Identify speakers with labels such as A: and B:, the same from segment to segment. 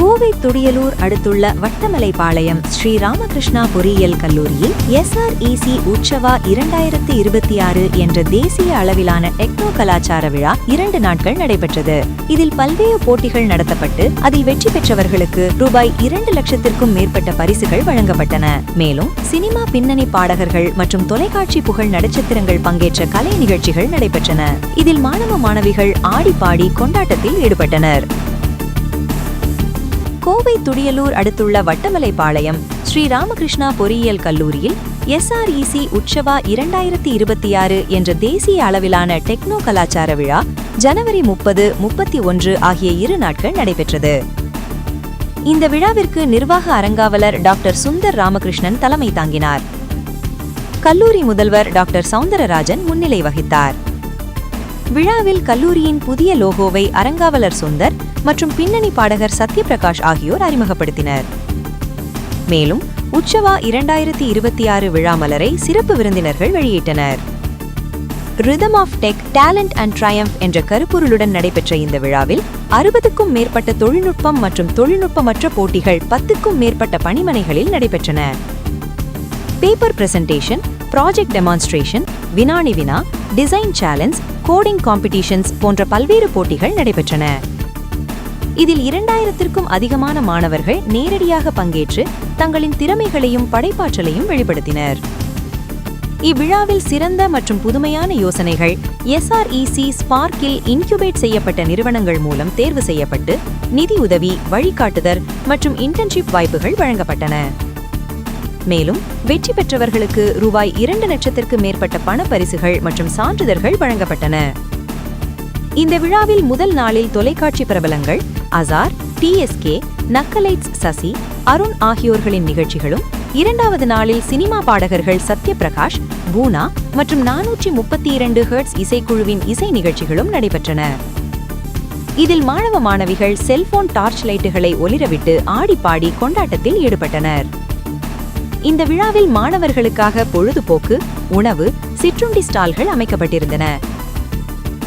A: கோவை துடியலூர் அடுத்துள்ள வட்டமலைப்பாளையம் ஸ்ரீ ராமகிருஷ்ணா பொறியியல் கல்லூரியில் எஸ்ஆர்இசி உற்சவா இரண்டாயிரத்தி இருபத்தி ஆறு என்ற தேசிய அளவிலான டெக்னோ கலாச்சார விழா இரண்டு நாட்கள் நடைபெற்றது. இதில் பல்வேறு போட்டிகள் நடத்தப்பட்டு அதில் வெற்றி பெற்றவர்களுக்கு ரூபாய் இரண்டு லட்சத்திற்கும் மேற்பட்ட பரிசுகள் வழங்கப்பட்டன. மேலும் சினிமா பின்னணி பாடகர்கள் மற்றும் தொலைக்காட்சி புகழ் நட்சத்திரங்கள் பங்கேற்ற கலை நிகழ்ச்சிகள் நடைபெற்றன. இதில் மாணவ மாணவிகள் ஆடி பாடி கொண்டாட்டத்தில் ஈடுபட்டனர். கோவை துடியலூர் அடுத்துள்ள வட்டமலைப்பாளையம் ஸ்ரீ ராமகிருஷ்ணா பொறியியல் கல்லூரியில் எஸ்ஆர்இசி உற்சவா இரண்டாயிரத்தி இருபத்தி ஆறு என்ற தேசிய அளவிலான டெக்னோ கலாச்சார விழா ஜனவரி முப்பது முப்பத்தி ஒன்று ஆகிய இரு நாட்கள் நடைபெற்றது. இந்த விழாவிற்கு நிர்வாக அரங்காவலர் டாக்டர் சுந்தர் ராமகிருஷ்ணன் தலைமை தாங்கினார். கல்லூரி முதல்வர் டாக்டர் சவுந்தரராஜன் முன்னிலை வகித்தார். விழாவில் கல்லூரியின் புதிய லோகோவை அரங்காவலர் சுந்தர் மற்றும் பின்னணி பாடகர் சத்யபிரகாஷ் ஆகியோர் அறிமுகப்படுத்தினர். மேலும் உற்சவா இரண்டாயிரத்தி இருபத்தி ஆறு விழா மலரை சிறப்பு விருந்தினர்கள் வெளியிட்டனர். Rhythm of tech talent and triumph என்ற கருப்பொருளுடன் நடைபெற்ற இந்த விழாவில் அறுபதுக்கும் மேற்பட்ட தொழில்நுட்பம் மற்றும் தொழில்நுட்பமற்ற போட்டிகள் பத்துக்கும் மேற்பட்ட பணிமனைகளில் நடைபெற்றன. பேப்பர் பிரசன்டேஷன் ப்ராஜெக்ட் டெமான்ஸ்ட்ரேஷன் வினாணி வினா டிசைன் சேலஞ்ச் கோடிங் காம்படிஷன்ஸ் போன்ற பல்வேறு போட்டிகள் நடைபெற்றன. இதில் இரண்டாயிரத்திற்கும் அதிகமான மாணவர்கள் நேரடியாக பங்கேற்று தங்களின் திறமைகளையும் படைப்பாற்றலையும் வெளிப்படுத்தினர். இவ்விழாவில் சிறந்த மற்றும் புதுமையான யோசனைகள் எஸ்ஆர்இசி ஸ்பார்க்கில் இன்குபேட் செய்யப்பட்ட நிறுவனங்கள் மூலம் தேர்வு செய்யப்பட்டு நிதி உதவி வழிகாட்டுதல் மற்றும் இன்டர்ன்ஷிப் வாய்ப்புகள் வழங்கப்பட்டன. மேலும் வெற்றி பெற்றவர்களுக்கு ரூபாய் இரண்டு லட்சத்திற்கு மேற்பட்ட பண பரிசுகள் மற்றும் சான்றிதழ்கள் வழங்கப்பட்டன. இந்த விழாவில் முதல் நாளில் தொலைக்காட்சி பிரபலங்கள் அசார் டிஎஸ்கே நக்கலைட்ஸ் சசி அருண் ஆகியோர்களின் நிகழ்ச்சிகளும் இரண்டாவது நாளில் சினிமா பாடகர்கள் சத்யபிரகாஷ் பூனா மற்றும் நானூற்றி முப்பத்தி இரண்டு ஹெர்ட்ஸ் இசைக்குழுவின் இசை நிகழ்ச்சிகளும் நடைபெற்றன. இதில் மாணவ மாணவிகள் செல்போன் டார்ச் லைட்டுகளை ஒளிரவிட்டு ஆடிப்பாடி கொண்டாட்டத்தில் ஈடுபட்டனர். இந்த விழாவில் மாணவர்களுக்காக பொழுதுபோக்கு உணவு சிற்றுண்டி ஸ்டால்கள் அமைக்கப்பட்டிருந்தன.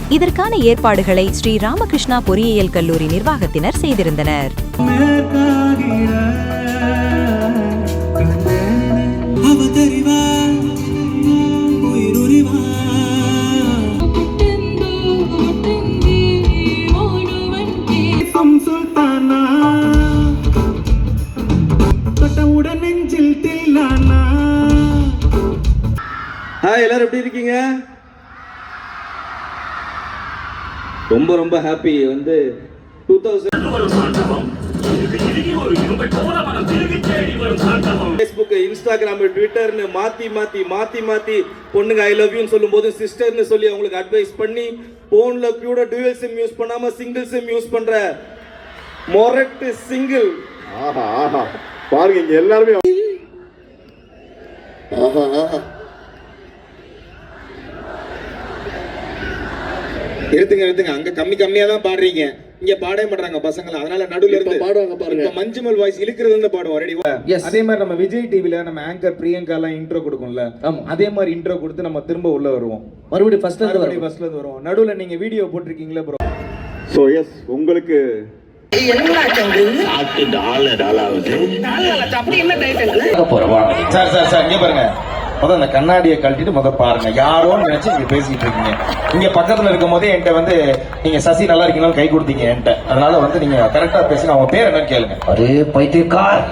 A: இதற்கான ஏற்பாடுகளை ஸ்ரீ ராமகிருஷ்ணா பொறியியல் கல்லூரி நிர்வாகத்தினர் செய்திருந்தனர்.
B: அவதறிவா
C: எல்லாரும் எப்படி இருக்கீங்க? ரொம்ப ரொம்ப ஹாப்பி வந்து டூ தௌசண்ட் ஃபேஸ்புக் இன்ஸ்டாகிராம் ட்விட்டர்னு மாத்தி மாத்தி மாத்தி மாத்தி பொண்ணுங்க ஐ லவ் யூன்னு சொல்லும்போது சிஸ்டர்னு சொல்லி அவங்களுக்கு அட்வைஸ் பண்ணி போன்ல கூட டூயல் சிம் யூஸ் பண்ணாம சிங்கிள் சிம் யூஸ் பண்ற மொரட்டு சிங்கிள்
D: ஆஹா ஆஹா. பாருங்க இங்க எல்லாருமே ஆஹா ஆஹா.
E: நிறுத்துங்க நிறுத்துங்க அங்க கம்மி கம்மியா தான் பாடுறீங்க. இங்க பாடவே மாட்டாங்க பசங்க அதனால நடுவுல இருந்து
D: பாடுவாங்க பாருங்க.
E: மஞ்சுமல் வாய்ஸ் இழுக்கிறது வந்து பாடுவோம் ரெடி
F: எஸ் அதே மாதிரி நம்ம விஜய் டிவில நம்ம ஆங்கர் பிரியங்கா எல்லாம் இன்ட்ரோ கொடுக்கும்ல. அதே மாதிரி இன்ட்ரோ கொடுத்து நம்ம திரும்ப உள்ள வருவோம்.
G: மறுபடியும் ஃபர்ஸ்ட்ல இருந்து
F: மறுபடியும்
G: வரும்
F: ஃபர்ஸ்ட்ல இருந்து வருவோம். நடுவுல நீங்க வீடியோ போட்டிருக்கீங்களா ப்ரோ
D: ஸோ எஸ் உங்களுக்கு
F: சார் சார் சார் இங்க பாருங்க. முதல்ல அந்த கண்ணாடியை கழட்டிட்டு முதல் பாருங்க. யாரோன்னு நினைச்சு நீங்க பேசிட்டு இருக்கீங்க. இங்க பக்கத்துல இருக்கும் போதே என்கிட்ட வந்து நீங்க சசி நல்லா இருக்கீங்களான்னு கை கொடுத்தீங்க என்கிட்ட. அதனால வந்து நீங்க கரெக்டா பேசுங்க அவங்க பேர் என்னன்னு கேளுங்க.
G: அரே பைத்தியக்கார்.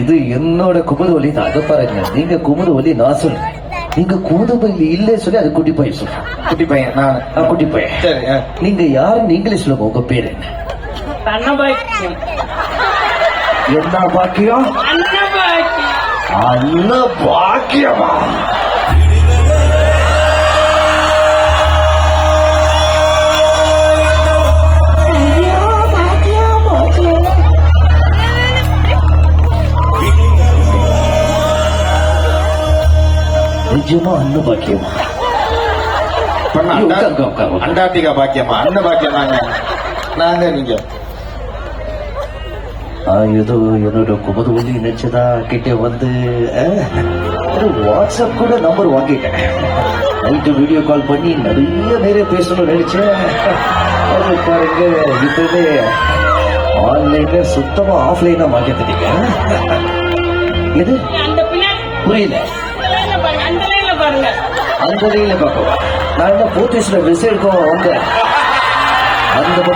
G: இது என்னோட குமுது வலி தான் அதை பாருங்க. நீங்க குமுது வலி நான் சொல்றேன். நீங்க குமுது வலி இல்ல சொல்லி அது குட்டி பையன் சொல்றேன்.
F: குட்டி பையன் நான்
G: நான் குட்டி பையன்.
F: சரி.
G: நீங்க யாரு நீங்களே சொல்லுங்க உங்க பேர் என்ன? என்ன பாக்கியம்? அண்ண பாக்கியமா நிஜமா அண்ண பாக்கியமா
F: பண்ண
G: ஐயோ,
F: அண்டா-
G: உட்காருங்க, உட்காருங்க.
F: அண்டார்டிகா பாக்கியமா அண்ண பாக்கியம் நாங்க நாங்க நீங்க
G: ஆ, ஏதோ என்னோட குமுது வலி நினைச்சதா கிட்ட வந்து வாட்ஸ்அப் கூட நம்பர் வாங்கிட்டேன். நைட்டு வீடியோ கால் பண்ணி நிறைய நேரம் பேசணும்னு நினைச்சேன். அது பாருங்க இப்பவே ஆன்லைன்ல சுத்தமா ஆஃப்லைனா
C: அந்த பின்னாடி
G: புரியல.
C: அந்த லைன்ல பாருங்க அந்த லைன்ல பாருங்க.
G: அந்த ரீல பார்க்கவா நான் என்ன போத்தீஸ்ல விசை எடுக்கவும் வந்தேன். அந்த